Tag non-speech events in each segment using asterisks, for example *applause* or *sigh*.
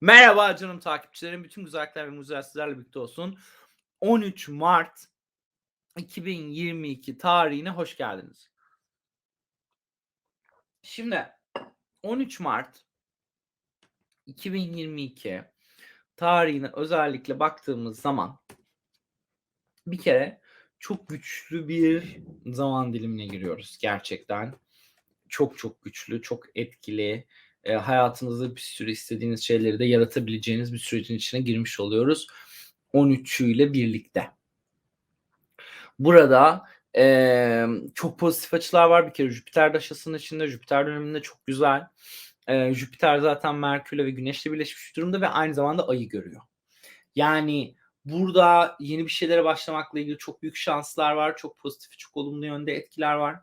Merhaba canım takipçilerim. Bütün güzellikler ve mucizeler sizlerle birlikte olsun. 13 Mart 2022 tarihine hoş geldiniz. Şimdi 13 Mart 2022 tarihine özellikle baktığımız zaman bir kere çok güçlü bir zaman dilimine giriyoruz gerçekten. Çok çok güçlü, çok etkili, e, hayatınızda bir sürü istediğiniz şeyleri de yaratabileceğiniz bir sürecin içine girmiş oluyoruz. 13'üyle birlikte. Burada e, çok pozitif açılar var. Bir kere Jüpiter daşasının içinde. Jüpiter döneminde çok güzel. E, Jüpiter zaten Merkür'le ve Güneş'le birleşmiş durumda ve aynı zamanda Ay'ı görüyor. Yani burada yeni bir şeylere başlamakla ilgili çok büyük şanslar var. Çok pozitif, çok olumlu yönde etkiler var.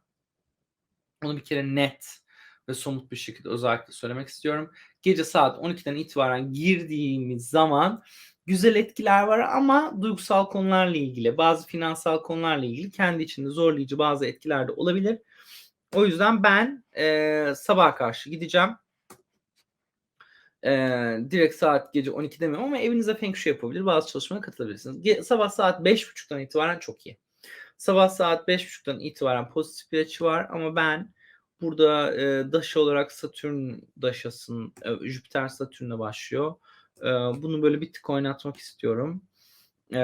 Onu bir kere net ve somut bir şekilde özellikle söylemek istiyorum. Gece saat 12'den itibaren girdiğimiz zaman güzel etkiler var ama duygusal konularla ilgili, bazı finansal konularla ilgili kendi içinde zorlayıcı bazı etkiler de olabilir. O yüzden ben e, sabah karşı gideceğim. E, direkt saat gece 12 demiyorum ama evinize feng shui yapabilir. Bazı çalışmalara katılabilirsiniz. Ge- sabah saat 5.30'dan itibaren çok iyi. Sabah saat 5.30'dan itibaren pozitif bir açı var ama ben burada e, daşı olarak Satürn daşasın, e, Jüpiter Satürn'e başlıyor. E, bunu böyle bir tık oynatmak istiyorum. E,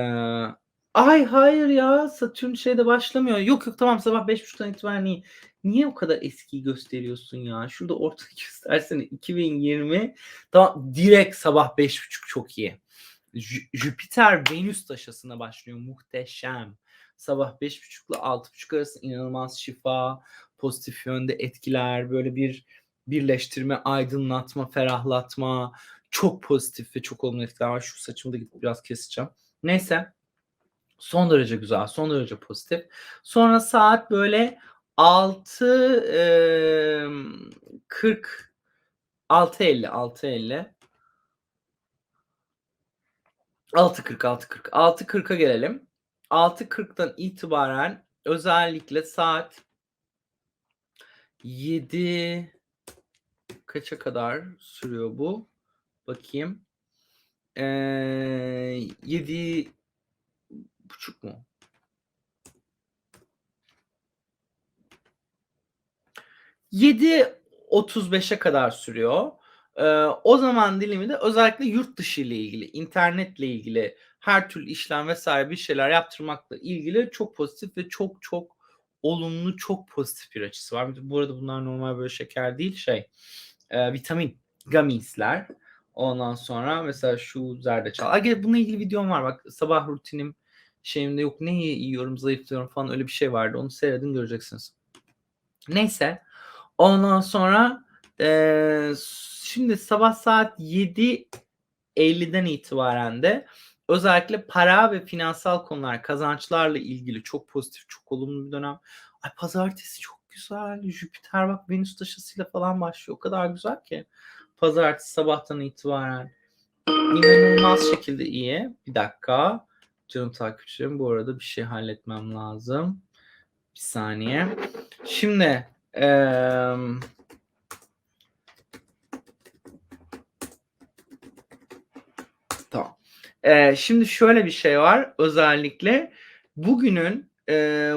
ay hayır ya Satürn şeyde başlamıyor. Yok yok tamam sabah 5.30'dan itibaren iyi. Niye o kadar eskiyi gösteriyorsun ya? Şurada ortada *laughs* göstersene 2020. Tamam direkt sabah 5.30 çok iyi. J- Jüpiter Venüs taşasına başlıyor. Muhteşem. Sabah 5.30 ile 6.30 arası inanılmaz şifa, pozitif yönde etkiler, böyle bir birleştirme, aydınlatma, ferahlatma, çok pozitif ve çok olumlu etkiler var. Şu saçımı da gidip biraz keseceğim. Neyse. Son derece güzel, son derece pozitif. Sonra saat böyle 6 e, 40 6.50 6.50 6.40 6.40 6.40'a gelelim. 6.40'dan itibaren özellikle saat 7 kaça kadar sürüyor bu? Bakayım. Ee, 7 buçuk mu? Yedi 35'e kadar sürüyor. Ee, o zaman diliminde özellikle yurt dışı ile ilgili, internetle ilgili her türlü işlem vesaire bir şeyler yaptırmakla ilgili çok pozitif ve çok çok olumlu, çok pozitif bir açısı var. Bu arada bunlar normal böyle şeker değil şey. E, vitamin, gummies'ler. Ondan sonra mesela şu zerdeçal. Ay, bununla ilgili videom var bak sabah rutinim şeyimde yok ne yiyorum zayıflıyorum falan öyle bir şey vardı. Onu seyredin göreceksiniz. Neyse. Ondan sonra e, şimdi sabah saat 7.50'den itibaren de özellikle para ve finansal konular, kazançlarla ilgili çok pozitif, çok olumlu bir dönem. Ay pazartesi çok güzel. Jüpiter bak Venüs taşısıyla falan başlıyor. O kadar güzel ki. Pazartesi sabahtan itibaren inanılmaz şekilde iyi. Bir dakika. Canım takipçilerim bu arada bir şey halletmem lazım. Bir saniye. Şimdi eee Ee, şimdi şöyle bir şey var. Özellikle bugünün e,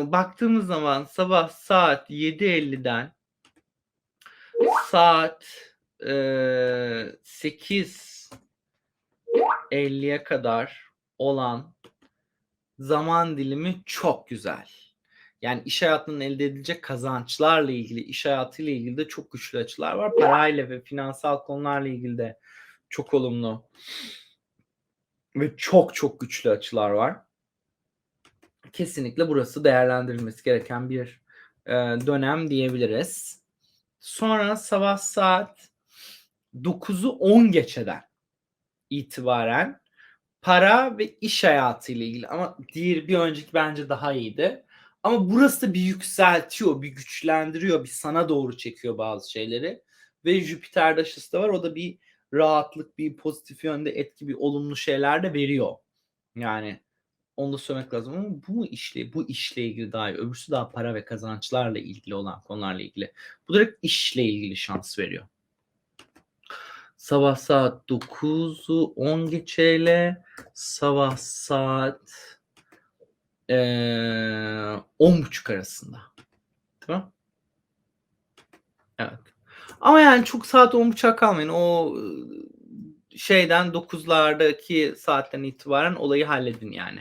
baktığımız zaman sabah saat 7.50'den saat e, 8.50'ye kadar olan zaman dilimi çok güzel. Yani iş hayatının elde edilecek kazançlarla ilgili, iş hayatıyla ilgili de çok güçlü açılar var. Parayla ve finansal konularla ilgili de çok olumlu ve çok çok güçlü açılar var. Kesinlikle burası değerlendirilmesi gereken bir e, dönem diyebiliriz. Sonra sabah saat 9'u 10 geçeden itibaren para ve iş hayatı ile ilgili ama diğer bir önceki bence daha iyiydi. Ama burası da bir yükseltiyor, bir güçlendiriyor, bir sana doğru çekiyor bazı şeyleri. Ve Jüpiter daşısı da var. O da bir rahatlık, bir pozitif yönde etki, bir olumlu şeyler de veriyor. Yani onu da söylemek lazım ama bu mu işle, bu işle ilgili daha iyi. Öbürsü daha para ve kazançlarla ilgili olan konularla ilgili. Bu direkt işle ilgili şans veriyor. Sabah saat 9'u 10 geçeyle sabah saat eee 10.30 arasında. Tamam. Evet. Ama yani çok saat 10.30'a kalmayın. O şeyden 9'lardaki saatten itibaren olayı halledin yani.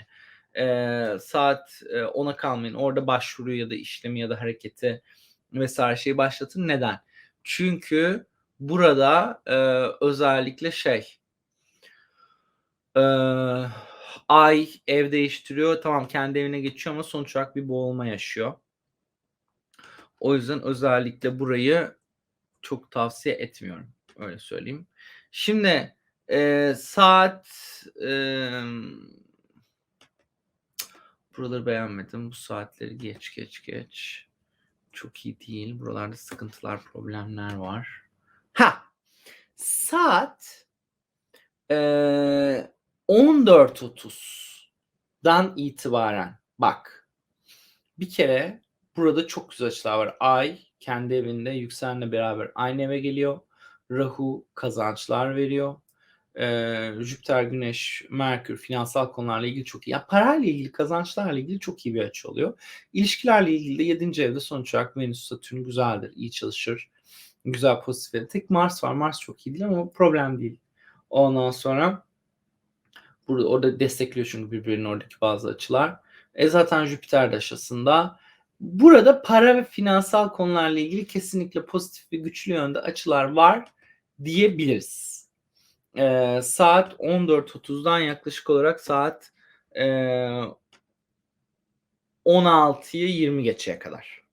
Eee, saat, eee, 10'a kalmayın. Orada başvuru ya da işlemi ya da hareketi vs. şeyi başlatın. Neden? Çünkü burada, eee, özellikle şey eee, Ay ev değiştiriyor. Tamam kendi evine geçiyor ama sonuç olarak bir boğulma yaşıyor. O yüzden özellikle burayı çok tavsiye etmiyorum. Öyle söyleyeyim. Şimdi, eee, saat, emm buraları beğenmedim. Bu saatleri geç, geç, geç. Çok iyi değil. Buralarda sıkıntılar, problemler var. Hah! Saat, eee, 14.30'dan itibaren bak, bir kere burada çok güzel açılar var. Ay kendi evinde yükselenle beraber aynı eve geliyor. Rahu kazançlar veriyor. Eee, Jüpiter, Güneş, Merkür finansal konularla ilgili çok iyi. Ya parayla ilgili, kazançlarla ilgili çok iyi bir açı oluyor. İlişkilerle ilgili de 7. evde sonuç olarak Venüs, Satürn güzeldir, iyi çalışır. Güzel pozitif. Tek Mars var. Mars çok iyi değil ama problem değil. Ondan sonra burada orada destekliyor çünkü birbirinin oradaki bazı açılar. E, zaten Jüpiter de. Burada para ve finansal konularla ilgili kesinlikle pozitif ve güçlü yönde açılar var diyebiliriz. Eee, saat 14.30'dan yaklaşık olarak saat, eee 16'yı 20 geçeye kadar.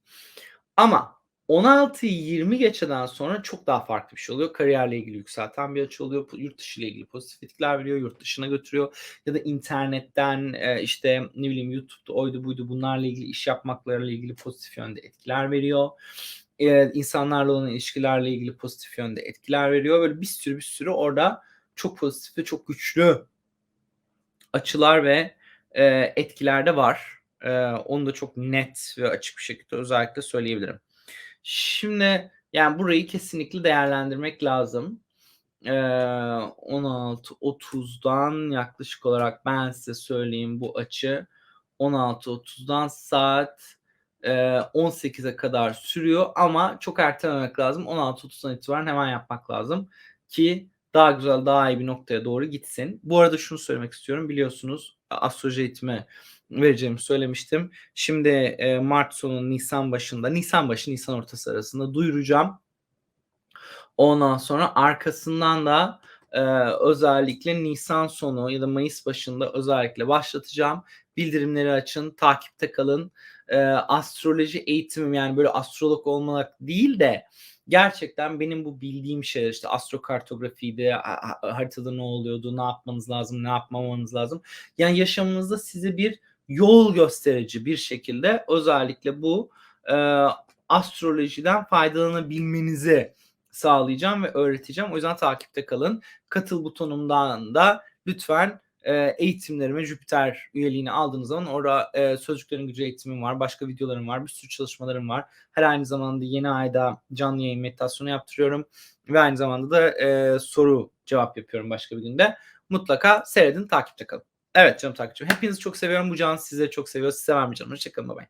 Ama 16'yı 20 geçeden sonra çok daha farklı bir şey oluyor. Kariyerle ilgili yükselten bir açı oluyor. Yurt dışı ile ilgili pozitif etkiler veriyor. Yurt dışına götürüyor ya da internetten, eee, işte, ne bileyim, YouTube'da oydu buydu bunlarla ilgili iş yapmaklarla ilgili pozitif yönde etkiler veriyor. Eee, insanlarla olan ilişkilerle ilgili pozitif yönde etkiler veriyor. Böyle bir sürü bir sürü orada çok pozitif ve çok güçlü açılar ve, eee, etkiler de var. Eee, onu da çok net ve açık bir şekilde özellikle söyleyebilirim. Şimdi, yani, burayı kesinlikle değerlendirmek lazım. Eee, 16.30'dan yaklaşık olarak ben size söyleyeyim bu açı 16.30'dan saat, eee, 18'e kadar sürüyor ama çok ertelememek lazım. 16.30'dan itibaren hemen yapmak lazım ki daha güzel, daha iyi bir noktaya doğru gitsin. Bu arada şunu söylemek istiyorum. Biliyorsunuz astroloji eğitimi vereceğimi söylemiştim. Şimdi, eee, mart sonu, nisan başında, nisan başı, nisan ortası arasında duyuracağım. Ondan sonra arkasından da, eee, özellikle nisan sonu ya da mayıs başında özellikle başlatacağım. Bildirimleri açın, takipte kalın. Eee, astroloji eğitimim, yani, böyle astrolog olmak değil de gerçekten benim bu bildiğim şeyler, işte, astrokartografiydi, ha ha haritada ne oluyordu, ne yapmanız lazım, ne yapmamanız lazım. Yani, yaşamınızda size bir yol gösterici bir şekilde özellikle bu, eee, astrolojiden faydalanabilmenizi sağlayacağım ve öğreteceğim. O yüzden takipte kalın. Katıl butonundan da lütfen, eee, eğitimlerime Jüpiter üyeliğini aldığınız zaman orada, eee, Sözcüklerin Gücü eğitimim var, başka videolarım var, bir sürü çalışmalarım var. Her aynı zamanda yeni ayda canlı yayın meditasyonu yaptırıyorum ve aynı zamanda da, eee, soru cevap yapıyorum başka bir günde. Mutlaka seyredin, takipte kalın. Evet canım takipçilerim, hepinizi çok seviyorum. Bu can sizleri çok seviyor. Sizi seven bir canım. Hoşça kalın. Baybay.